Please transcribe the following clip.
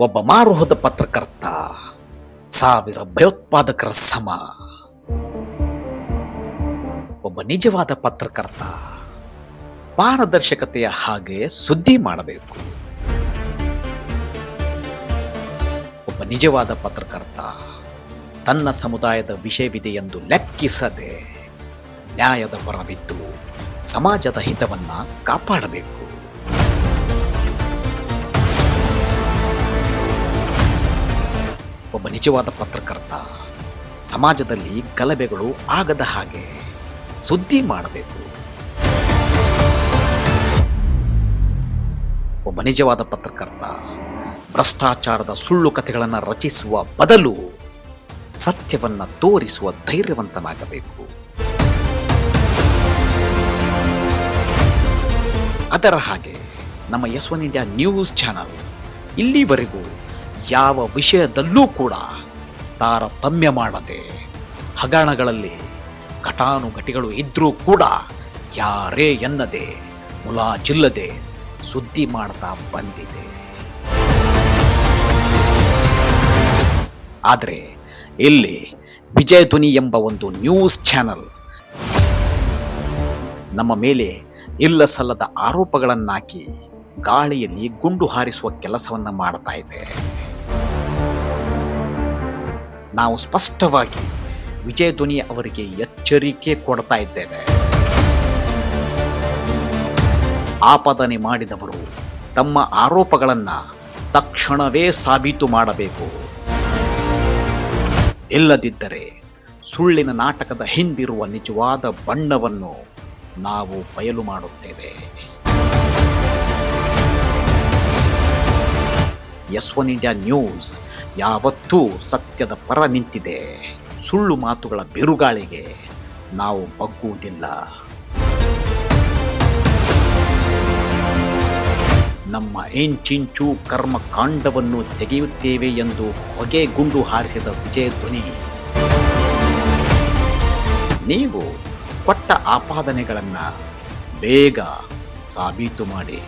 ಒಬ್ಬ ಮಾರುಹೋದ ಪತ್ರಕರ್ತ, ಸಾವಿರ ಭಯೋತ್ಪಾದಕರ ಸಮ. ಒಬ್ಬ ನಿಜವಾದ ಪತ್ರಕರ್ತ, ಪಾರದರ್ಶಕತೆಯ ಹಾಗೆ ಸುದ್ದಿ ಮಾಡಬೇಕು. ಒಬ್ಬ ನಿಜವಾದ ಪತ್ರಕರ್ತ, ತನ್ನ ಸಮುದಾಯದ ವಿಷಯವಿದೆ ಎಂದು ಲೆಕ್ಕಿಸದೆ ನ್ಯಾಯದ ಪರವಿದ್ದು ಸಮಾಜದ ಹಿತವನ್ನ ಕಾಪಾಡಬೇಕು. ನಿಜವಾದ ಪತ್ರಕರ್ತ. ಸಮಾಜದಲ್ಲಿ ಗಲಭೆಗಳು ಆಗದ ಹಾಗೆ ಸುದ್ದಿ ಮಾಡಬೇಕು. ಒಬ್ಬ ನಿಜವಾದ ಪತ್ರಕರ್ತ ಭ್ರಷ್ಟಾಚಾರದ ಸುಳ್ಳು ಕಥೆಗಳನ್ನು ರಚಿಸುವ ಬದಲು ಸತ್ಯವನ್ನು ತೋರಿಸುವ ಧೈರ್ಯವಂತನಾಗಬೇಕು. ಅದರ ಹಾಗೆ ನಮ್ಮ ಎಸ್ ಇಂಡಿಯಾ ನ್ಯೂಸ್ ಚಾನಲ್ ಇಲ್ಲಿವರೆಗೂ ಯಾವ ವಿಷಯದಲ್ಲೂ ಕೂಡ ತಾರತಮ್ಯ ಮಾಡದೆ ಹಗರಣಗಳಲ್ಲಿ ಘಟಾನುಘಟಿಗಳು ಇದ್ದರೂ ಕೂಡ ಯಾರೇ ಎನ್ನದೆ, ಮುಲಾಜಿಲ್ಲದೆ ಸುದ್ದಿ ಮಾಡ್ತಾ ಬಂದಿದೆ. ಆದರೆ ಇಲ್ಲಿ ವಿಜಯ ಧ್ವನಿ ಎಂಬ ಒಂದು ನ್ಯೂಸ್ ಚಾನಲ್ ನಮ್ಮ ಮೇಲೆ ಇಲ್ಲ ಸಲ್ಲದ ಆರೋಪಗಳನ್ನಾಕಿ ಗಾಳಿಯಲ್ಲಿ ಗುಂಡು ಹಾರಿಸುವ ಕೆಲಸವನ್ನು ಮಾಡ್ತಾ ಇದೆ. ನಾವು ಸ್ಪಷ್ಟವಾಗಿ ವಿಜಯ ಧ್ವನಿ ಅವರಿಗೆ ಎಚ್ಚರಿಕೆ ಕೊಡ್ತಾ ಇದ್ದೇವೆ. ಆಪಾದನೆ ಮಾಡಿದವರು ತಮ್ಮ ಆರೋಪಗಳನ್ನು ತಕ್ಷಣವೇ ಸಾಬೀತು ಮಾಡಬೇಕು. ಇಲ್ಲದಿದ್ದರೆ ಸುಳ್ಳಿನ ನಾಟಕದ ಹಿಂದಿರುವ ನಿಜವಾದ ಬಣ್ಣವನ್ನು ನಾವು ಬಯಲು ಮಾಡುತ್ತೇವೆ. S one India news. ಯಾವತ್ತೂ ಸತ್ಯದ ಪರ ನಿಂತಿದೆ. ಸುಳ್ಳು ಮಾತುಗಳ ಬಿರುಗಾಳಿಗೆ ನಾವು ಬಗ್ಗುವುದಿಲ್ಲ. ನಮ್ಮ ಎಂಚಿಂಚು ಕರ್ಮಕಾಂಡವನ್ನು ತೆಗೆಯುತ್ತೇವೆ ಎಂದು ಹೊಗೆ ಗುಂಡು ಹಾರಿಸಿದ ವಿಜಯ ಧ್ವನಿ. ನೀವು ಕೊಟ್ಟ ಆಪಾದನೆಗಳನ್ನು ಬೇಗ ಸಾಬೀತು ಮಾಡಿ.